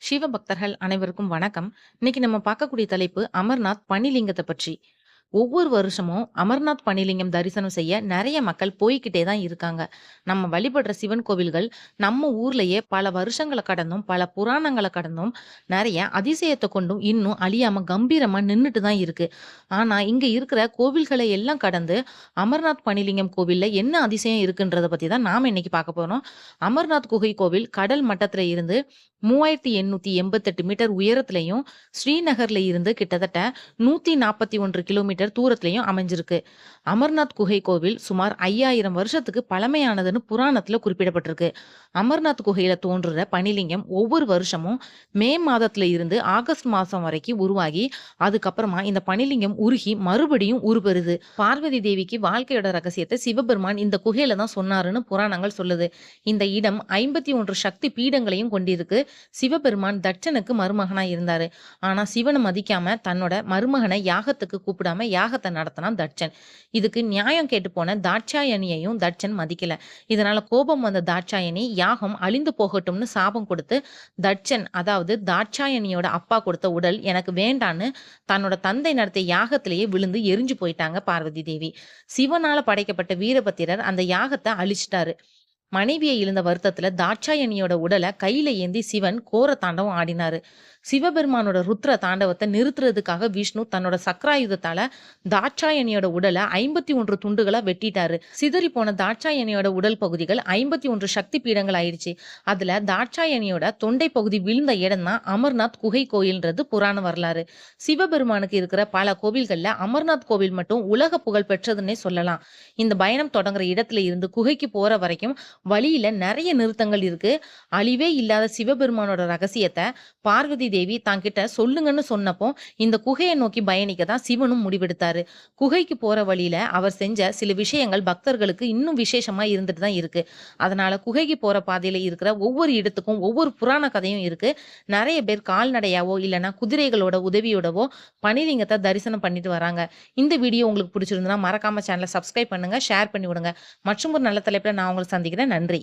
சிவ பக்தர்கள் அனைவருக்கும் வணக்கம். இன்னைக்கு நம்ம பார்க்கக்கூடிய தலைப்பு அமர்நாத் பனிலிங்கத்தை பற்றி. ஒவ்வொரு வருஷமும் அமர்நாத் பனிலிங்கம் தரிசனம் செய்ய நிறைய மக்கள் போய்கிட்டே தான் இருக்காங்க. நம்ம வழிபடுற சிவன் கோவில்கள் நம்ம ஊர்லயே பல வருஷங்களை கடந்தும், பல புராணங்களை கடந்தும், நிறைய அதிசயத்தை கொண்டும் இன்னும் அழியாம கம்பீரமா நின்னுட்டு தான் இருக்கு. ஆனா, இங்க இருக்கிற கோவில்களை எல்லாம் கடந்து அமர்நாத் பனிலிங்கம் கோவில்ல என்ன அதிசயம் இருக்குன்றத பத்தி தான் நாம இன்னைக்கு பார்க்க போறோம். அமர்நாத் குகை கோவில் கடல் மட்டத்துல இருந்து 3888 மீட்டர் உயரத்திலையும் ஸ்ரீநகர்ல இருந்து கிட்டத்தட்ட 141 கிலோமீட்டர் தூரத்திலையும் அமைஞ்சிருக்கு. அமர்நாத் குகை கோவில் சுமார் 5000 வருஷத்துக்கு பழமையானதுன்னு புராணத்துல குறிப்பிடப்பட்டிருக்கு. அமர்நாத் குகையில தோன்றுற பனிலிங்கம் ஒவ்வொரு வருஷமும் மே மாதத்துல இருந்து ஆகஸ்ட் மாசம் வரைக்கும் உருவாகி, அதுக்கப்புறமா இந்த பனிலிங்கம் உருகி மறுபடியும் உருபெறுது பார்வதி தேவிக்கு வாழ்க்கையோட ரகசியத்தை சிவபெருமான் இந்த குகையில தான் சொன்னாருன்னு புராணங்கள் சொல்லுது. இந்த இடம் 51 சக்தி பீடங்களையும் கொண்டிருக்கு. சிவபெருமான் தட்சனுக்கு மருமகனா இருந்தாரு. ஆனா, சிவனை மதிக்காம தன்னோட மருமகனை யாகத்துக்கு கூப்பிடாம யாகத்தை நடத்தினான் தட்சன். இதுக்கு நியாயம் கேட்டு போன தாட்சாயணியையும் தட்சன் மதிக்கல. இதனால கோபம் வந்த தாட்சாயணி யாகம் அழிந்து போகட்டும்னு சாபம் கொடுத்து, தட்சன் அதாவது தாட்சாயணியோட அப்பா கொடுத்த உடல் எனக்கு வேண்டான்னு தன்னோட தந்தை நடத்திய யாகத்திலேயே விழுந்து எரிஞ்சு போயிட்டாங்க பார்வதி தேவி. சிவனால படைக்கப்பட்ட வீரபத்திரர் அந்த யாகத்தை அழிச்சிட்டாரு மனைவியை இழந்த வருத்தத்துல தாட்சாயணியோட உடலை கையில ஏந்தி சிவன் கோர தாண்டவம் ஆடினாரு. சிவபெருமானோட ருத்ர தாண்டவத்தை நிறுத்துறதுக்காக விஷ்ணு தன்னோட சக்கராயுதத்தால தாட்சாயணியோட உடலை ஐம்பத்தி ஒன்று துண்டுகளா வெட்டிட்டாரு. சிதறி போன தாட்சாயணியோட உடல் பகுதிகள் 51 சக்தி பீடங்கள் ஆயிடுச்சு. அதுல தாட்சாயணியோட தொண்டை பகுதி விழுந்த இடம் தான் அமர்நாத் குகை கோயில்ன்றது புராண வரலாறு. சிவபெருமானுக்கு இருக்கிற பல கோவில்கள்ல அமர்நாத் கோவில் மட்டும் உலக புகழ் பெற்றதுன்னே சொல்லலாம். இந்த பயணம் தொடங்குற இடத்துல இருந்து குகைக்கு போற வரைக்கும் வழியில நிறைய நிறுத்தங்கள் இருக்கு. அழிவே இல்லாத சிவபெருமானோட ரகசியத்தை பார்வதி தேவி தாங்கிட்ட சொல்லுங்கன்னு சொன்னப்போ, இந்த குகையை நோக்கி பயணிக்க தான் சிவனும் முடிவெடுத்தாரு. குகைக்கு போற வழியில அவர் செஞ்ச சில விஷயங்கள் பக்தர்களுக்கு இன்னும் விசேஷமா இருந்துட்டு தான் இருக்கு. அதனால குகைக்கு போற பாதையில இருக்கிற ஒவ்வொரு இடத்துக்கும் ஒவ்வொரு புராண கதையும் இருக்கு. நிறைய பேர் கால்நடையாவோ, இல்லைன்னா குதிரைகளோட உதவியோடவோ பனிலிங்கத்தை தரிசனம் பண்ணிட்டு வராங்க. இந்த வீடியோ உங்களுக்கு பிடிச்சிருந்தா மறக்காம சேனலை சப்ஸ்கிரைப் பண்ணுங்க, ஷேர் பண்ணி விடுங்க. மற்றும் ஒரு நல்ல தலைப்பில் நான் உங்கள சந்திக்கிறேன். நன்றி.